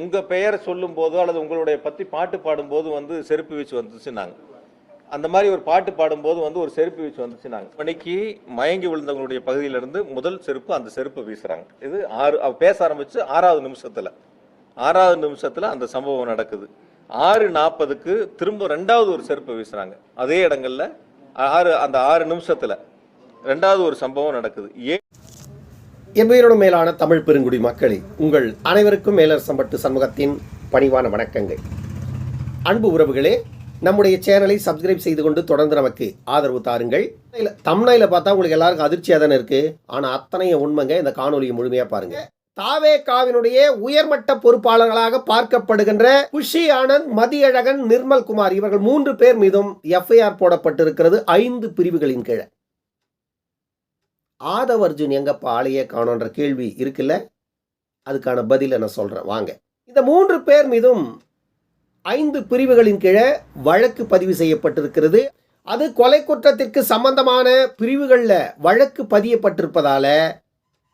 உங்க பெயரை சொல்லும் போதோ அல்லது உங்களுடைய பத்தி பாட்டு பாடும்போது வந்து செருப்பு வீச்சு வந்துச்சுன்னாங்க. அந்த மாதிரி ஒரு பாட்டு பாடும்போது வந்து ஒரு செருப்பு வீச்சு வந்துச்சுன்னாங்க. மணிக்கு மயங்கி விழுந்தவங்களுடைய பகுதியிலிருந்து முதல் செருப்பு அந்த செருப்பு வீசுறாங்க. இது ஆறு பேச ஆரம்பிச்சு ஆறாவது நிமிஷத்துல. ஆறாவது நிமிஷத்துல அந்த சம்பவம் நடக்குது. ஆறு நாற்பதுக்கு திரும்ப ரெண்டாவது ஒரு செருப்பு வீசுறாங்க. அதே இடங்கள்ல ஆறு அந்த ஆறு நிமிஷத்துல ரெண்டாவது ஒரு சம்பவம் நடக்குது. ஏ என்பதோட மேலான தமிழ் பெருங்குடி மக்களே உங்கள் அனைவருக்கும் மேலரசம்பட்டு சண்முகத்தின் பணிவான வணக்கங்கள். அன்பு உறவுகளே நம்முடைய சேனலை சப்ஸ்கிரைப் செய்து கொண்டு தொடர்ந்து நமக்கு ஆதரவு தாருங்கள். தமிழில் பார்த்தா உங்களுக்கு எல்லாருக்கும் அதிர்ச்சியாக தானே இருக்கு? ஆனால் அத்தனைய உண்மைங்க இந்த காணொலியை முழுமையாக பாருங்க. தாவேகாவினுடைய உயர்மட்ட பொறுப்பாளர்களாக பார்க்கப்படுகின்ற குஷி ஆனந்த் மதியழகன் நிர்மல் குமார் இவர்கள் மூன்று பேர் மீதும் எஃப்ஐஆர் போடப்பட்டிருக்கிறது ஐந்து பிரிவுகளின் கீழே. ஆதவ் அர்ஜுன் எங்கப்பா ஆளையே காணோன்ற கேள்வி இருக்குல்ல? அதுக்கான பதிலை நான் சொல்கிறேன் வாங்க. இந்த மூன்று பேர் மீதும் ஐந்து பிரிவுகளின் கீழே வழக்கு பதிவு செய்யப்பட்டிருக்கிறது. அது கொலை குற்றத்திற்கு சம்பந்தமான பிரிவுகளில் வழக்கு பதியப்பட்டிருப்பதால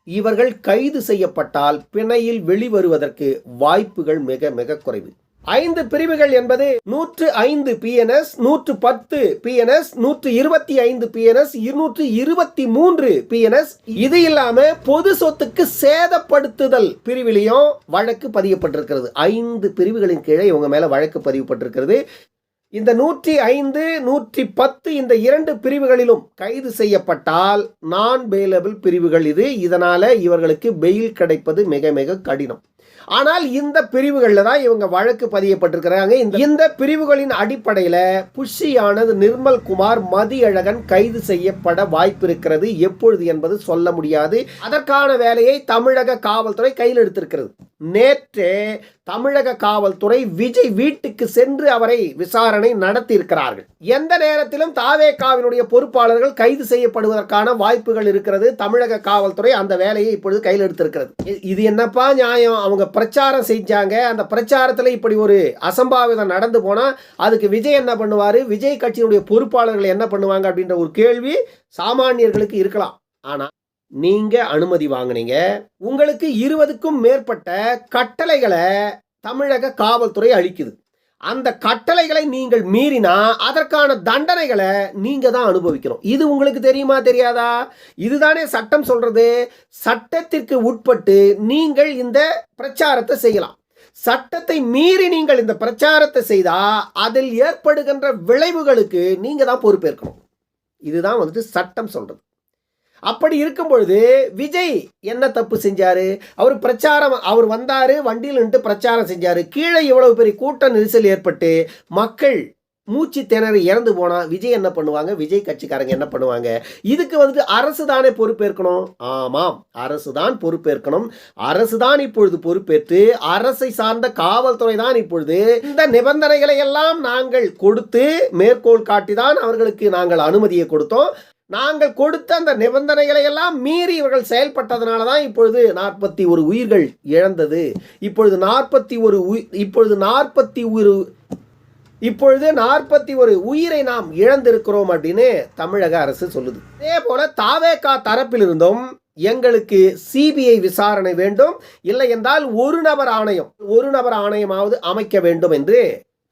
இவர்கள் கைது செய்யப்பட்டால் பிணையில் வெளிவருவதற்கு வாய்ப்புகள் மிக மிக குறைவு. ஐந்து பிரிவுகள் என்பது நூற்று ஐந்து பிஎன்எஸ் நூற்று பத்து பிஎன்எஸ் நூற்று இருபத்தி ஐந்து பிஎன்எஸ் இருநூற்று இருபத்தி மூன்று பிஎன்எஸ் இது இல்லாம பொது சொத்துக்கு சேதப்படுத்துதல் பிரிவிலையும் வழக்கு பதியப்பட்டிருக்கிறது. ஐந்து பிரிவுகளின் கீழே இவங்க மேல வழக்கு பதிவுபட்டிருக்கிறது இந்த நூற்றி ஐந்து நூற்றி பத்து இந்த இரண்டு பிரிவுகளிலும் கைது செய்யப்பட்டால் நான் பெயிலபிள் பிரிவுகள் இது. இதனால இவர்களுக்கு பெயில் கிடைப்பது மிக மிக கடினம். ஆனால் இந்த பிரிவுகளில் தான் இவங்க வழக்கு பதியப்பட்டிருக்கிறாங்க. இந்த இந்த பிரிவுகளின் அடிப்படையில் புஷியானது நிர்மல் குமார் மதியழகன் கைது செய்யப்பட வாய்ப்பு இருக்கிறது எப்பொழுது என்பது சொல்ல முடியாது. அதற்கான வேலையை தமிழக காவல்துறை கையில் எடுத்திருக்கிறது. நேற்று தமிழக காவல்துறை விஜய் வீட்டுக்கு சென்று அவரை விசாரணை நடத்தி இருக்கிறார்கள் எந்த நேரத்திலும் தாவேகாவினுடைய பொறுப்பாளர்கள் கைது செய்யப்படுவதற்கான வாய்ப்புகள் இருக்கிறது. தமிழக காவல்துறை அந்த வேலையை இப்பொழுது கையில் எடுத்திருக்கிறது. இது என்னப்பா நியாயம்? அவங்க பிரச்சாரம் செஞ்சாங்க. அந்த பிரச்சாரத்தில் இப்படி ஒரு அசம்பாவிதம் நடந்து போனால் அதுக்கு விஜய் என்ன பண்ணுவார்? விஜய் கட்சியினுடைய பொறுப்பாளர்கள் என்ன பண்ணுவாங்க அப்படின்ற ஒரு கேள்வி சாமானியர்களுக்கு இருக்கலாம். ஆனால் நீங்க அனுமதி வாங்குனீங்க. உங்களுக்கு இருபதுக்கும் மேற்பட்ட கட்டளைகளை தமிழக காவல்துறை அளிக்குது. அந்த கட்டளைகளை நீங்கள் மீறினா அதற்கான தண்டனைகளை நீங்க தான் அனுபவிக்கணும். இது உங்களுக்கு தெரியுமா தெரியாதா? இதுதானே சட்டம் சொல்றது. சட்டத்திற்கு உட்பட்டு நீங்கள் இந்த பிரச்சாரத்தை செய்யலாம். சட்டத்தை மீறி நீங்கள் இந்த பிரச்சாரத்தை செய்தா அதில் ஏற்படுகின்ற விளைவுகளுக்கு நீங்க தான் பொறுப்பேற்கணும். இதுதான் வந்துட்டு சட்டம் சொல்றது. அப்படி இருக்கும் பொழுது விஜய் என்ன தப்பு செஞ்சார்? அவர் பிரச்சாரம் அவர் வந்தார் வண்டியில் நின்று பிரச்சாரம் செஞ்சார். கீழே இவ்வளவு பெரிய கூட்ட நெரிசல் ஏற்பட்டு மக்கள் மூச்சு திணறி இறந்து போனால் விஜய் என்ன பண்ணுவாங்க? விஜய் கட்சிக்காரங்க என்ன பண்ணுவாங்க? இதுக்கு வந்துட்டு அரசு தானே பொறுப்பேற்கணும்? ஆமாம் அரசு தான் பொறுப்பேற்கணும். அரசு தான் இப்பொழுது பொறுப்பேற்று அரசை சார்ந்த காவல்துறை தான் இப்பொழுது இந்த நிபந்தனைகளை எல்லாம் நாங்கள் கொடுத்து மேற்கோள் காட்டி தான் அவர்களுக்கு நாங்கள் அனுமதியை கொடுத்தோம். நாங்கள் கொடுத்த அந்த நிபந்தனைகளை எல்லாம் மீறி இவர்கள் செயல்பட்டதனால தான் இப்பொழுது நாற்பத்தி ஒரு உயிர்கள் இழந்தது. இப்பொழுது நாற்பத்தி ஒரு உயிர் இப்பொழுது நாற்பத்தி ஒரு இப்பொழுது நாற்பத்தி ஒரு உயிரை நாம் இழந்திருக்கிறோம் அப்படின்னு தமிழக அரசு சொல்லுது. அதே போல தாவேகா தரப்பிலிருந்தும் எங்களுக்கு சிபிஐ விசாரணை வேண்டும். இல்லை என்றால் ஒரு நபர் ஆணையம் ஒரு நபர் ஆணையமாவது அமைக்க வேண்டும் என்று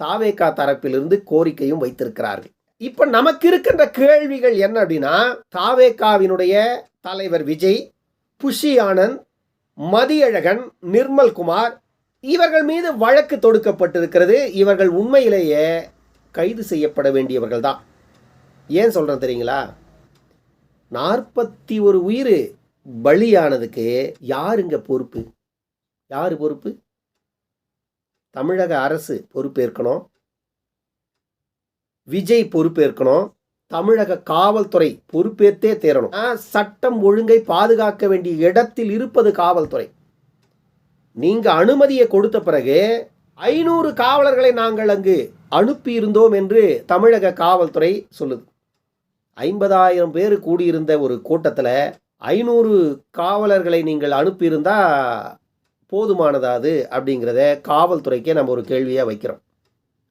தாவேகா தரப்பிலிருந்து கோரிக்கையும் வைத்திருக்கிறார்கள். இப்ப நமக்கு இருக்கின்ற கேள்விகள் என்ன அப்படின்னா தாவேகாவினுடைய தலைவர் விஜய் புஷி ஆனந்த் மதியழகன் நிர்மல் குமார் இவர்கள் மீது வழக்கு தொடுக்கப்பட்டிருக்கிறது. இவர்கள் உண்மையிலேயே கைது செய்யப்பட வேண்டியவர்கள் தான். ஏன் சொல்கிறேன் தெரியுங்களா? நாற்பத்தி ஒரு உயிர் பலியானதுக்கு யாருங்க பொறுப்பு? யார் பொறுப்பு? தமிழக அரசு பொறுப்பேற்கணும். விஜய் பொறுப்பேற்கணும். தமிழக காவல்துறை பொறுப்பேற்றே தேரணும். சட்டம் ஒழுங்கை பாதுகாக்க வேண்டிய இடத்தில் இருப்பது காவல்துறை. நீங்கள் அனுமதியை கொடுத்த பிறகு ஐநூறு காவலர்களை நாங்கள் அங்கு அனுப்பியிருந்தோம் என்று தமிழக காவல்துறை சொல்லுது. ஐம்பதாயிரம் பேர் கூடியிருந்த ஒரு கூட்டத்தில் ஐநூறு காவலர்களை நீங்கள் அனுப்பியிருந்தா போதுமானதா அது அப்படிங்கிறத காவல்துறைக்கே நம்ம ஒரு கேள்வியாக வைக்கிறோம்.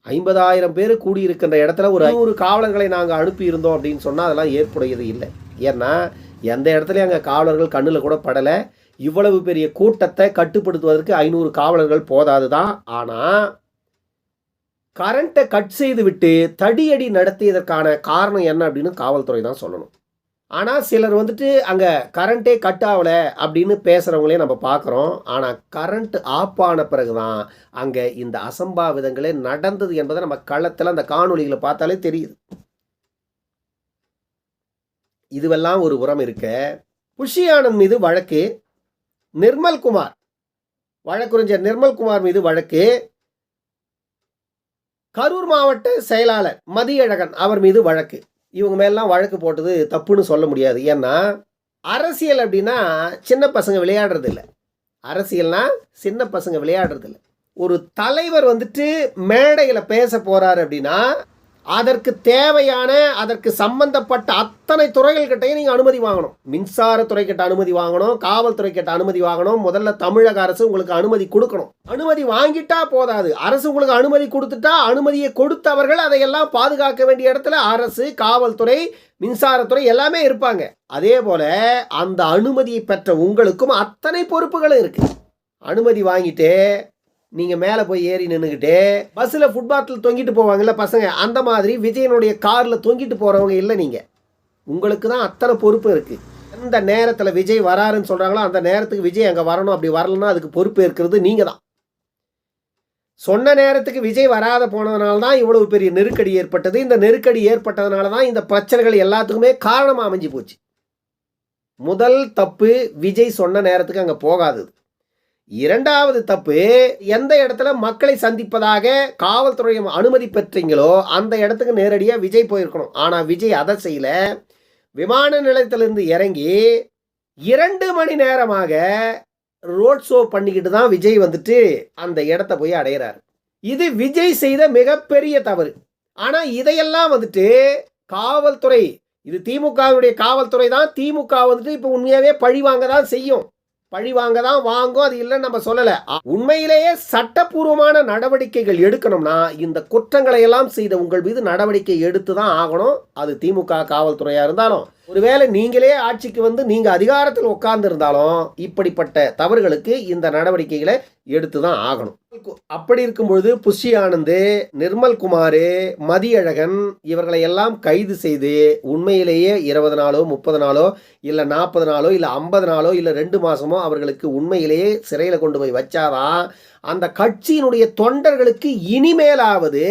ஐம்பதாயிரம் பேர் கூடியிருக்கின்ற இடத்துல ஒரு ஐநூறு காவலர்களை நாங்கள் அனுப்பியிருந்தோம் அப்படின்னு சொன்னால் அதெல்லாம் ஏற்புடையது இல்லை. ஏன்னா எந்த இடத்துலையும் அங்கே காவலர்கள் கண்ணில் கூட படலை. இவ்வளவு பெரிய கூட்டத்தை கட்டுப்படுத்துவதற்கு ஐநூறு காவலர்கள் போதாது தான் ஆனால் கரண்ட்டை கட் செய்து விட்டு தடியடி நடத்தியதற்கான காரணம் என்ன அப்படின்னு காவல்துறை தான் சொல்லணும். ஆனால் சிலர் வந்துட்டு அங்கே கரண்ட்டே கட் ஆகலை அப்படின்னு பேசுகிறவங்களே நம்ம பார்க்குறோம் ஆனால் கரண்ட் ஆஃப் ஆன பிறகு தான் அங்கே இந்த அசம்பாவிதங்களே நடந்தது என்பதை நம்ம களத்தில் அந்த காணொளிகளை பார்த்தாலே தெரியுது. இதுவெல்லாம் ஒரு உரம் இருக்க. புஷியானந்த் மீது வழக்கு. நிர்மல்குமார் வழக்குறிஞர் நிர்மல்குமார் மீது வழக்கு. கரூர் மாவட்ட செயலாளர் மதியழகன் அவர் மீது வழக்கு. இவங்க மேலாம் வழக்கு போட்டது தப்புன்னு சொல்ல முடியாது. ஏன்னா அரசியல் அப்படின்னா சின்ன பசங்க விளையாடுறது இல்லை சின்ன பசங்க விளையாடுறது இல்லை ஒரு தலைவர் வந்துட்டு மேடையில் பேச போகிறார் அப்படின்னா அதற்கு தேவையான அதற்கு சம்பந்தப்பட்ட அத்தனை துறைகள்கிட்டையும் நீங்கள் அனுமதி வாங்கணும். மின்சாரத்துறை கிட்ட அனுமதி வாங்கணும் காவல்துறை கிட்ட அனுமதி வாங்கணும் முதல்ல தமிழக அரசு உங்களுக்கு அனுமதி கொடுக்கணும். அனுமதி வாங்கிட்டா போதாது. அரசு உங்களுக்கு அனுமதி கொடுத்துட்டா அனுமதியை கொடுத்தவர்கள் அதையெல்லாம் பாதுகாக்க வேண்டிய இடத்துல அரசு காவல்துறை மின்சாரத்துறை எல்லாமே இருப்பாங்க. அதே போல அந்த அனுமதியை பெற்ற உங்களுக்கும் அத்தனை பொறுப்புகளும் இருக்கு. அனுமதி வாங்கிட்டு நீங்கள் மேலே போய் ஏறி நின்றுக்கிட்டு பஸ்ஸில் ஃபுட்பாத்தில் தொங்கிட்டு போவாங்கல்ல பசங்க அந்த மாதிரி விஜயனுடைய காரில் தொங்கிட்டு போகிறவங்க இல்லை நீங்கள் உங்களுக்கு தான் அத்தனை பொறுப்பு இருக்குது எந்த நேரத்தில் விஜய் வராருன்னு சொல்கிறாங்களோ அந்த நேரத்துக்கு விஜய் அங்கே வரணும். அப்படி வரலன்னா அதுக்கு பொறுப்பு இருக்கிறது நீங்கள் தான். சொன்ன நேரத்துக்கு விஜய் வராத போனதுனால தான் இவ்வளவு பெரிய நெருக்கடி ஏற்பட்டது. இந்த நெருக்கடி ஏற்பட்டதுனால தான் இந்த பிரச்சனைகள் எல்லாத்துக்குமே காரணமாக அமைஞ்சு போச்சு. முதல் தப்பு விஜய் சொன்ன நேரத்துக்கு அங்கே போகாதது. இரண்டாவது தப்பு எந்த இடத்துல மக்களை சந்திப்பதாக காவல்துறை அனுமதி பெற்றீங்களோ அந்த இடத்துக்கு நேரடியாக விஜய் போயிருக்கணும். ஆனால் விஜய் அதை செய்யல. விமான நிலையத்திலிருந்து இறங்கி இரண்டு மணி நேரமாக ரோட் ஷோ பண்ணிக்கிட்டு தான் விஜய் வந்துட்டு அந்த இடத்த போய் அடையிறாரு. இது விஜய் செய்த மிகப்பெரிய தவறு. ஆனால் இதையெல்லாம் வந்துட்டு காவல்துறை இது திமுகவுடைய காவல்துறை தான். திமுக வந்துட்டு இப்போ உண்மையாகவே பழி வாங்க தான் செய்யும். பழி வாங்க தான் வாங்கும் அது இல்லைன்னு நம்ம சொல்லலை. உண்மையிலேயே சட்டப்பூர்வமான நடவடிக்கைகள் எடுக்கணும்னா இந்த குற்றங்களை எல்லாம் செய்த உங்கள் மீது நடவடிக்கை எடுத்து தான் ஆகணும். அது திமுக காவல்துறையாக இருந்தாலும். ஒருவேளை நீங்களே ஆட்சிக்கு வந்து நீங்கள் அதிகாரத்தில் உட்கார்ந்து இருந்தாலும் இப்படிப்பட்ட தவறுகளுக்கு இந்த நடவடிக்கைகளை எடுத்து தான் ஆகணும். அப்படி இருக்கும் பொழுது புஷி ஆனந்து நிர்மல் குமார் மதியழகன் இவர்களை எல்லாம் கைது செய்து உண்மையிலேயே இருபது நாளோ முப்பது நாளோ இல்லை நாற்பது நாளோ இல்லை ஐம்பது நாளோ இல்லை ரெண்டு மாதமோ அவர்களுக்கு உண்மையிலேயே சிறையில் கொண்டு போய் வச்சாதான் அந்த கட்சியினுடைய தொண்டர்களுக்கு இனிமேலாவது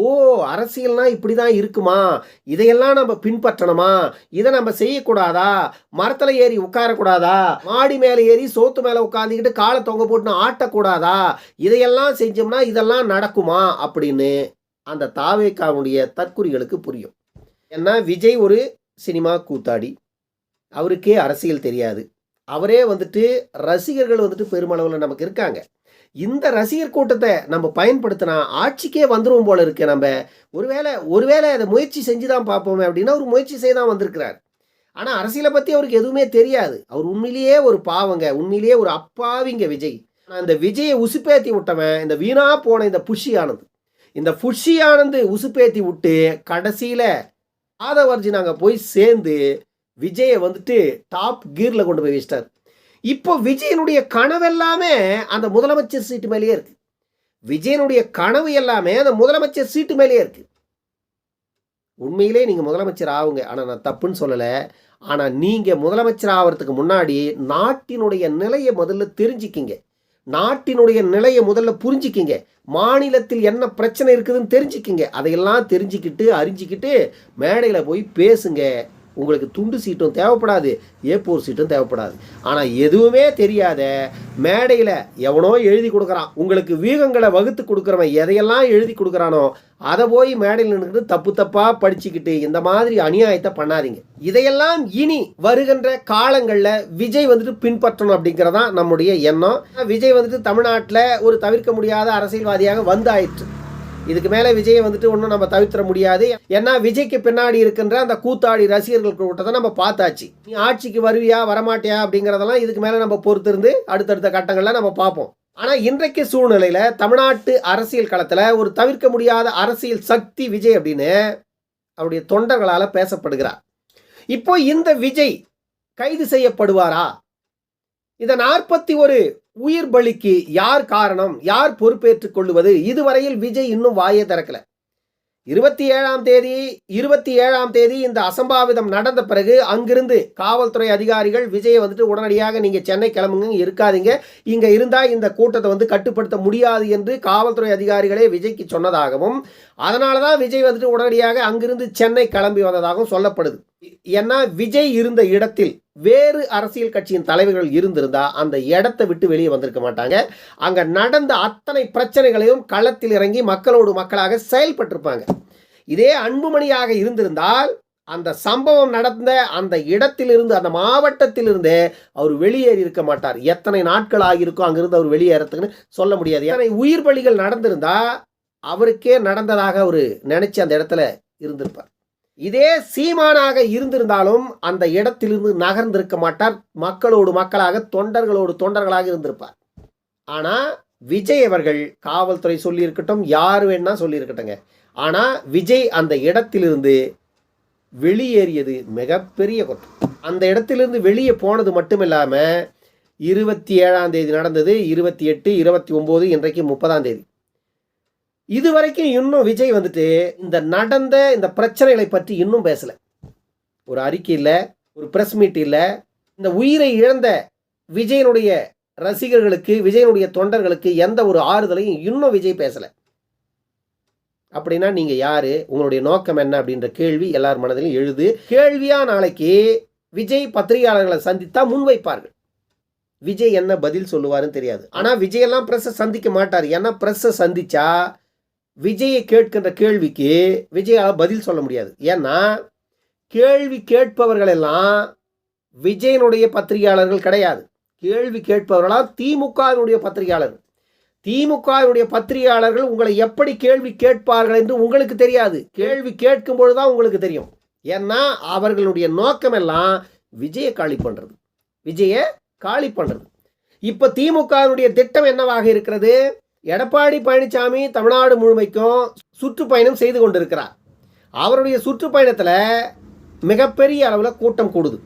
ஓ அரசியல்னா இப்படி தான் இருக்குமா? இதையெல்லாம் நம்ம பின்பற்றணுமா? இதை நம்ம செய்யக்கூடாதா? மரத்தில் ஏறி உட்காரக்கூடாதா? மாடி மேலே ஏறி சோத்து மேலே உட்காந்துக்கிட்டு காலை தொங்க போட்டு ஆட்டக்கூடாதா? இதையெல்லாம் செஞ்சோம்னா இதெல்லாம் நடக்குமா? அப்படின்னு அந்த தாவேக்காவுடைய தற்குறிகளுக்கு புரியும். ஏன்னா விஜய் ஒரு சினிமா கூத்தாடி. அவருக்கே அரசியல் தெரியாது. அவரே வந்துட்டு ரசிகர்கள் வந்துட்டு பெருமளவில் நமக்கு இருக்காங்க. இந்த ரசிகர் கூட்டத்தை நம்ம பயன்படுத்தினா ஆட்சிக்கே வந்துடுவோம் போல இருக்கு. நம்ம ஒருவேளை ஒருவேளை அதை முயற்சி செஞ்சு தான் பார்ப்போமே அப்படின்னா அவர் முயற்சி செய்ய தான் வந்திருக்கிறார். ஆனால் அரசியலை பற்றி அவருக்கு எதுவுமே தெரியாது. அவர் உண்மையிலேயே ஒரு பாவங்க உண்மையிலேயே ஒரு அப்பாவிங்க விஜய். ஆனால் இந்த விஜயை உசுப்பேத்தி விட்டவன் இந்த வீணா போன இந்த புஷி ஆனந்த் இந்த புஷி ஆனந்த் உசுப்பேத்தி விட்டு கடைசியில் ஆதவர்ஜி நாங்கள் போய் சேர்ந்து விஜயை வந்துட்டு டாப் கீரில் கொண்டு போய் வச்சிட்டார். இப்போ விஜயனுடைய கனவெல்லாமே அந்த முதலமைச்சர் சீட்டு மேலேயே இருக்கு. விஜயனுடைய கனவு எல்லாமே அந்த முதலமைச்சர் சீட்டு மேலேயே இருக்கு. உண்மையிலே நீங்கள் முதலமைச்சர் ஆகுங்க. ஆனால் நான் தப்புன்னு சொல்லலை. ஆனால் நீங்கள் முதலமைச்சர் ஆகிறதுக்கு முன்னாடி நாட்டினுடைய நிலையை முதல்ல தெரிஞ்சுக்கிங்க. நாட்டினுடைய நிலையை முதல்ல புரிஞ்சிக்கிங்க. மாநிலத்தில் என்ன பிரச்சனை இருக்குதுன்னு தெரிஞ்சுக்கிங்க. அதையெல்லாம் தெரிஞ்சுக்கிட்டு அறிஞ்சிக்கிட்டு மேடையில் போய் பேசுங்க. உங்களுக்கு துண்டு சீட்டும் தேவைப்படாது ஏ போர் சீட்டும் தேவைப்படாது. ஆனால் எதுவுமே தெரியாத மேடையில் எவனோ எழுதி கொடுக்குறான். உங்களுக்கு வீகங்களை வகுத்து கொடுக்குறவன் எதையெல்லாம் எழுதி கொடுக்குறானோ அதை போய் மேடையில் நின்றுக்கிட்டு தப்பு தப்பாக படிச்சுக்கிட்டு இந்த மாதிரி அநியாயத்தை பண்ணாதீங்க. இதையெல்லாம் இனி வருகின்ற காலங்களில் விஜய் வந்துட்டு பின்பற்றணும் அப்படிங்கிறதான் நம்முடைய எண்ணம். விஜய் வந்துட்டு தமிழ்நாட்டில் ஒரு தவிர்க்க முடியாத அரசியல்வாதியாக வந்தாயிற்று இதுக்கு மேலே விஜயை வந்துட்டு ஒன்றும் நம்ம தவிர்த்திட முடியாது. ஏன்னா விஜய்க்கு பின்னாடி இருக்கின்ற அந்த கூத்தாடி ரசிகர்கள் கூட்டத்தை நம்ம பார்த்தாச்சு. நீ ஆட்சிக்கு வருவியா வரமாட்டியா அப்படிங்கிறதெல்லாம் இதுக்கு மேலே நம்ம பொறுத்திருந்து அடுத்தடுத்த கட்டங்களில் நம்ம பார்ப்போம். ஆனால் இன்றைக்கு சூழ்நிலையில் தமிழ்நாட்டு அரசியல் களத்தில் ஒரு தவிர்க்க முடியாத அரசியல் சக்தி விஜய் அப்படின்னு அவருடைய தொண்டர்களால் பேசப்படுகிறார். இப்போ இந்த விஜய் கைது செய்யப்படுவாரா? இந்த நாற்பத்தி ஒரு உயிர் பலிக்கு யார் காரணம் யார் பொறுப்பேற்றுக் கொள்வது இதுவரையில் விஜய் இன்னும் வாயே திறக்கல. இருபத்தி ஏழாம் தேதி இருபத்தி ஏழாம் தேதி இந்த அசம்பாவிதம் நடந்த பிறகு அங்கிருந்து காவல்துறை அதிகாரிகள் விஜயை வந்துட்டு உடனடியாக நீங்கள் சென்னை கிளம்புங்க இருக்காதீங்க. இங்கே இருந்தால் இந்த கூட்டத்தை வந்து கட்டுப்படுத்த முடியாது என்று காவல்துறை அதிகாரிகளே விஜய்க்கு சொன்னதாகவும் அதனால தான் விஜய் வந்துட்டு உடனடியாக அங்கிருந்து சென்னை கிளம்பி வந்ததாகவும் சொல்லப்படுது. ஏன்னா விஜய் இருந்த இடத்தில் வேறு அரசியல் கட்சியின் தலைவர்கள் இருந்திருந்தா அந்த இடத்தை விட்டு வெளியே வந்திருக்க மாட்டாங்க. அங்கே நடந்த அத்தனை பிரச்சனைகளையும் களத்தில் இறங்கி மக்களோடு மக்களாக செயல்பட்டிருப்பாங்க. இதே அன்புமணியாக இருந்திருந்தால் அந்த சம்பவம் நடந்த அந்த இடத்திலிருந்து அந்த மாவட்டத்திலிருந்தே அவர் வெளியேறி இருக்க மாட்டார். எத்தனை நாட்கள் ஆகியிருக்கோ அங்கிருந்து அவர் வெளியேறதுக்குன்னு சொல்ல முடியாது. ஏன்னா உயிர் பலிகள் நடந்திருந்தால் அவருக்கே நடந்ததாக அவர் நினச்சி அந்த இடத்துல இருந்திருப்பார். இதே சீமானாக இருந்திருந்தாலும் அந்த இடத்திலிருந்து நகர்ந்திருக்க மாட்டார். மக்களோடு மக்களாக தொண்டர்களோடு தொண்டர்களாக இருந்திருப்பார். ஆனால் விஜய் அவர்கள் காவல்துறை சொல்லியிருக்கட்டும் யார் வேணா சொல்லியிருக்கட்டுங்க ஆனால் விஜய் அந்த இடத்திலிருந்து வெளியேறியது மிகப்பெரிய குற்றம். அந்த இடத்திலிருந்து வெளியே போனது மட்டும் இல்லாமல் இருபத்தி ஏழாம் தேதி நடந்தது இருபத்தி எட்டு இருபத்தி ஒம்பது இன்றைக்கு முப்பதாம் தேதி. இது வரைக்கும் இன்னும் விஜய் வந்துட்டு இந்த நடந்த இந்த பிரச்சனைகளை பற்றி இன்னும் பேசலை. ஒரு அறிக்கையில் ஒரு ப்ரெஸ் மீட் இல்லை. இந்த உயிரை இழந்த விஜயனுடைய ரசிகர்களுக்கு விஜயனுடைய தொண்டர்களுக்கு எந்த ஒரு ஆறுதலையும் இன்னும் விஜய் பேசலை. அப்படின்னா நீங்கள் யாரு? உங்களுடைய நோக்கம் என்ன? அப்படின்ற கேள்வி எல்லார் மனதிலும் எழுது. கேள்வியாக நாளைக்கு விஜய் பத்திரிகையாளர்களை சந்தித்தா முன்வைப்பார்கள். விஜய் என்ன பதில் சொல்லுவாருன்னு தெரியாது. ஆனால் விஜய் எல்லாம் சந்திக்க மாட்டார். ஏன்னா ப்ரெஸ்ஸை சந்தித்தா விஜயை கேட்கின்ற கேள்விக்கு விஜயால் பதில் சொல்ல முடியாது. ஏன்னா கேள்வி கேட்பவர்கள் எல்லாம் விஜயனுடைய பத்திரிகையாளர்கள் கிடையாது. கேள்வி கேட்பவர்களாம் திமுகவினுடைய பத்திரிகையாளர்கள். திமுகவினுடைய பத்திரிகையாளர்கள் உங்களை எப்படி கேள்வி கேட்பார்கள் என்று உங்களுக்கு தெரியாது. கேள்வி கேட்கும்பொழுது தான் உங்களுக்கு தெரியும். ஏன்னா அவர்களுடைய நோக்கமெல்லாம் விஜயை காலி பண்ணுறது விஜயை காலி பண்ணுறது இப்போ திமுகவினுடைய திட்டம் என்னவாக இருக்கிறது? எடப்பாடி பழனிசாமி தமிழ்நாடு முழுமைக்கும் சுற்றுப்பயணம் செய்து கொண்டிருக்கிறார். அவருடைய சுற்றுப்பயணத்தில் மிகப்பெரிய அளவில் கூட்டம் கூடுது.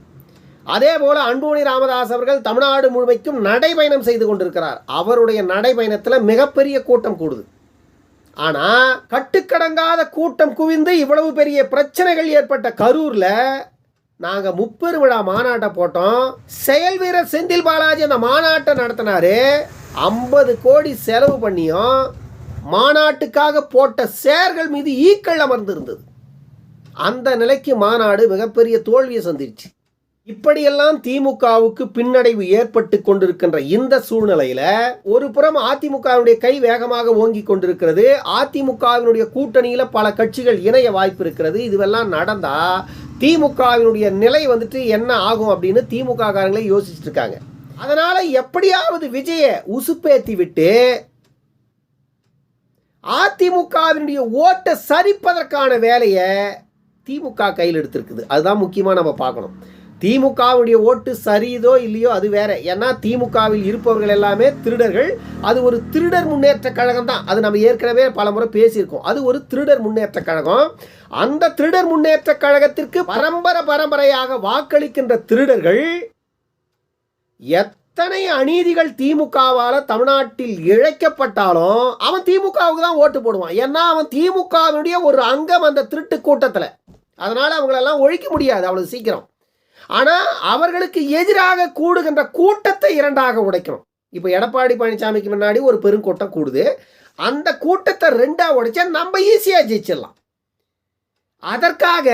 அதே போல் அன்புமணி ராமதாஸ் அவர்கள் தமிழ்நாடு முழுமைக்கும் நடைபயணம் செய்து கொண்டிருக்கிறார். அவருடைய நடைபயணத்தில் மிகப்பெரிய கூட்டம் கூடுது. ஆனால் கட்டுக்கடங்காத கூட்டம் குவிந்து இவ்வளவு பெரிய பிரச்சனைகள் ஏற்பட்ட கரூரில் நாங்கள் முப்பெருவிழா மாநாட்டை போட்டோம். செயல் வீரர் செந்தில் பாலாஜி அந்த மாநாட்டை நடத்தினாரு. ஐம்பது கோடி செலவு பண்ணியும் மாநாட்டுக்காக போட்ட சேர்கள் மீது ஈக்கள் அமர்ந்திருந்தது. அந்த நிலைக்கு மாநாடு மிகப்பெரிய தோல்வியை சந்திச்சு. இப்படியெல்லாம் திமுகவுக்கு பின்னடைவு ஏற்பட்டு கொண்டிருக்கின்ற இந்த சூழ்நிலையில ஒரு புறம் அதிமுகவினுடைய கை வேகமாக ஓங்கி கொண்டிருக்கிறது. அதிமுகவினுடைய கூட்டணியில பல கட்சிகள் இணைய வாய்ப்பு இருக்கிறது. இதுவெல்லாம் நடந்தா திமுகவினுடைய நிலை வந்துட்டு என்ன ஆகும் அப்படின்னு திமுக காரங்களே யோசிச்சுட்டு இருக்காங்க. அதனால எப்படியாவது விஜய உசுப்பேத்தி விட்டு அதிமுகவினுடைய ஓட்டை சரிப்பதற்கான வேலையை திமுக கையில் எடுத்திருக்குது. அதுதான் முக்கியமாக நம்ம பார்க்கணும். திமுகவுடைய ஓட்டு சரியுதோ இல்லையோ அது வேற. ஏன்னா திமுகவில் இருப்பவர்கள் எல்லாமே திருடர்கள். அது ஒரு திருடர் முன்னேற்ற கழகம் தான். அது நம்ம ஏற்கனவே பல முறை பேசியிருக்கோம். அது ஒரு திருடர் முன்னேற்ற கழகம். அந்த திருடர் முன்னேற்ற கழகத்திற்கு பரம்பரை பரம்பரையாக வாக்களிக்கின்ற திருடர்கள் எத்தனை அநீதிகள் திமுகவால் தமிழ்நாட்டில் இழைக்கப்பட்டாலும் அவன் திமுகவுக்கு தான் ஓட்டு போடுவான். ஏன்னா அவன் திமுகவினுடைய ஒரு அங்கம் அந்த திருட்டு கூட்டத்தில். அதனால் அவங்களெல்லாம் ஒழிக்க முடியாது அவ்வளவு சீக்கிரம். ஆனால் அவர்களுக்கு எதிராக கூடுகின்ற கூட்டத்தை இரண்டாக உடைக்கணும். இப்போ எடப்பாடி பழனிசாமிக்கு முன்னாடி ஒரு பெருங்கூட்டம் கூடுது. அந்த கூட்டத்தை ரெண்டாக உடைச்சா நம்ம ஈஸியாக ஜெயிச்சிடலாம். அதற்காக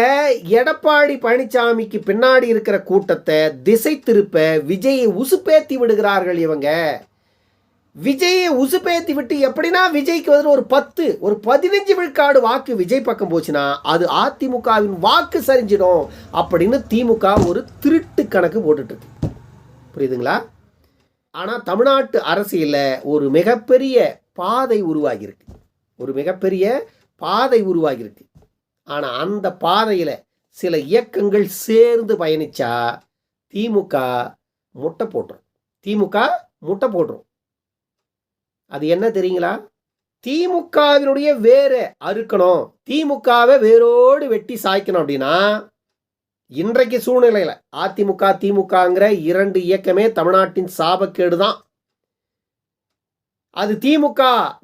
எடப்பாடி பழனிசாமிக்கு பின்னாடி இருக்கிற கூட்டத்தை திசை திருப்ப விஜயை உசுப்பேத்தி விடுகிறார்கள் இவங்க. விஜயை உசுப்பேத்தி விட்டு எப்படின்னா விஜய்க்கு வந்து ஒரு பத்து ஒரு பதினஞ்சு விழுக்காடு வாக்கு விஜய் பக்கம் போச்சுன்னா அது அதிமுகவின் வாக்கு சரிஞ்சிடும் அப்படின்னு திமுக ஒரு திருட்டு கணக்கு போட்டுட்டு புரியுதுங்களா? ஆனால் தமிழ்நாட்டு அரசியலில் ஒரு மிகப்பெரிய பாதை உருவாகியிருக்கு. ஒரு மிகப்பெரிய பாதை உருவாகியிருக்கு. ஆனால் அந்த பாதையில் சில இயக்கங்கள் சேர்ந்து பயணித்தா திமுக முட்டை போட்டுரும். திமுக முட்டை போட்டுரும். அது என்ன தெரியுங்களா? திமுகவினுடைய வேரை அறுக்கணும். திமுகவை வேரோடு வெட்டி சாய்க்கணும் அப்படின்னா இன்றைக்கு சூழ்நிலையில் அதிமுக திமுகங்கிற இரண்டு இயக்கமே தமிழ்நாட்டின் சாபக்கேடு தான் அது திமுக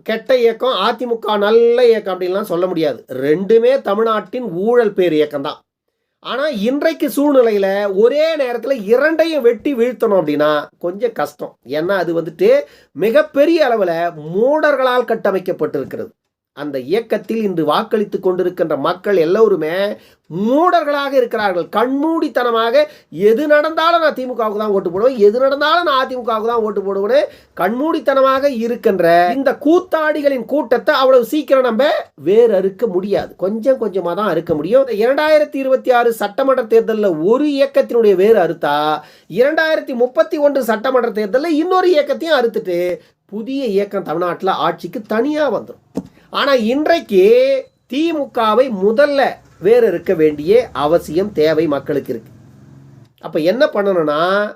கெட்ட இயக்கம் அதிமுக நல்ல இயக்கம் அப்படின்லாம் சொல்ல முடியாது. ரெண்டுமே தமிழ்நாட்டின் ஊழல் பேர் இயக்கம் தான். ஆனால் இன்றைக்கு சூழ்நிலையில் ஒரே நேரத்தில் இரண்டையும் வெட்டி வீழ்த்தணும் அப்படின்னா கொஞ்சம் கஷ்டம். ஏன்னா அது வந்துட்டு மிகப்பெரிய அளவில் மூடர்களால் கட்டமைக்கப்பட்டிருக்கிறது. அந்த இயக்கத்தில் இன்று வாக்களித்து கொண்டிருக்கின்ற மக்கள் எல்லோருமே மூடர்களாக இருக்கிறார்கள். கண்மூடித்தனமாக எது நடந்தாலும் நான் திமுகவுக்கு தான் ஓட்டு போடுவேன் எது நடந்தாலும் நான் அதிமுகவுக்கு தான் ஓட்டு போடுவேன் கண்மூடித்தனமாக இருக்கின்ற இந்த கூத்தாடிகளின் கூட்டத்தை அவ்வளவு சீக்கிரம் நம்ம வேறு அறுக்க முடியாது. கொஞ்சம் கொஞ்சமாக தான் அறுக்க முடியும். இந்த இரண்டாயிரத்தி இருபத்தி ஆறு சட்டமன்ற தேர்தலில் ஒரு இயக்கத்தினுடைய வேறு அறுத்தா இரண்டாயிரத்தி முப்பத்தி ஒன்று சட்டமன்ற தேர்தலில் இன்னொரு இயக்கத்தையும் அறுத்துட்டு புதிய இயக்கம் தமிழ்நாட்டில் ஆட்சிக்கு தனியாக வந்துடும் ஆனால் இன்றைக்கு திமுகவை முதல்ல வேறு இருக்க வேண்டிய அவசியம் தேவை மக்களுக்கு இருக்கு. அப்போ என்ன பண்ணணும்னா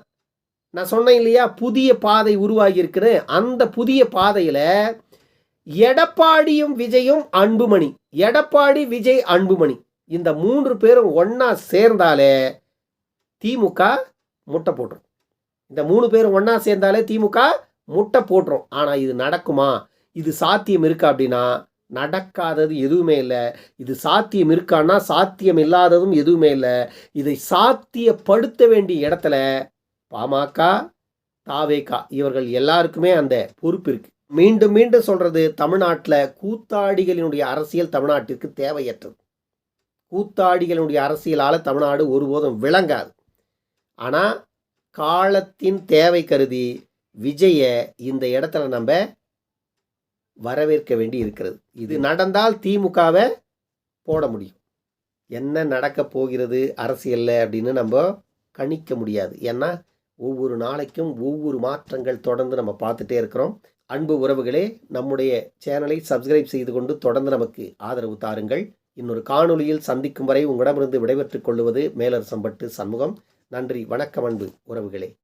நான் சொன்னேன் இல்லையா புதிய பாதை உருவாகி அந்த புதிய பாதையில் எடப்பாடியும் விஜயும் அன்புமணி. எடப்பாடி விஜய் அன்புமணி. இந்த மூன்று பேரும் ஒன்றா சேர்ந்தாலே திமுக முட்டை போட்டுரும். இந்த மூணு பேரும் ஒன்றா சேர்ந்தாலே திமுக முட்டை போட்டுரும். ஆனால் இது நடக்குமா? இது சாத்தியம் இருக்கா அப்படின்னா நடக்காதது எதுவுமே இல்லை. இது சாத்தியம் இருக்கான்னா சாத்தியம் இல்லாததும் எதுவுமே இல்லை. இதை சாத்தியப்படுத்த வேண்டிய இடத்துல பாமக தாவேகா இவர்கள் எல்லாருக்குமே அந்த பொறுப்பு இருக்கு. மீண்டும் மீண்டும் சொல்றது தமிழ்நாட்டில் கூத்தாடிகளினுடைய அரசியல் தமிழ்நாட்டிற்கு தேவையற்றது. கூத்தாடிகளினுடைய அரசியலால் தமிழ்நாடு ஒருபோதும் விளங்காது. ஆனால் காலத்தின் தேவை கருதி விஜய இந்த இடத்துல நம்ம வரவேற்க வேண்டி இருக்கிறது. இது நடந்தால் திமுகவை போட முடியும். என்ன நடக்க போகிறது அரசியலில் அப்படின்னு நம்ம கணிக்க முடியாது. ஏன்னா ஒவ்வொரு நாளைக்கும் ஒவ்வொரு மாற்றங்கள் தொடர்ந்து நம்ம பார்த்துட்டே இருக்கிறோம். அன்பு உறவுகளே நம்முடைய சேனலை சப்ஸ்கிரைப் செய்து கொண்டு தொடர்ந்து நமக்கு ஆதரவு தாருங்கள். இன்னொரு காணொளியில் சந்திக்கும் வரை உங்களிடமிருந்து விடைபெற்றுக் கொள்வது மேலரசம்பட்டு சண்முகம். நன்றி வணக்கம் அன்பு உறவுகளே.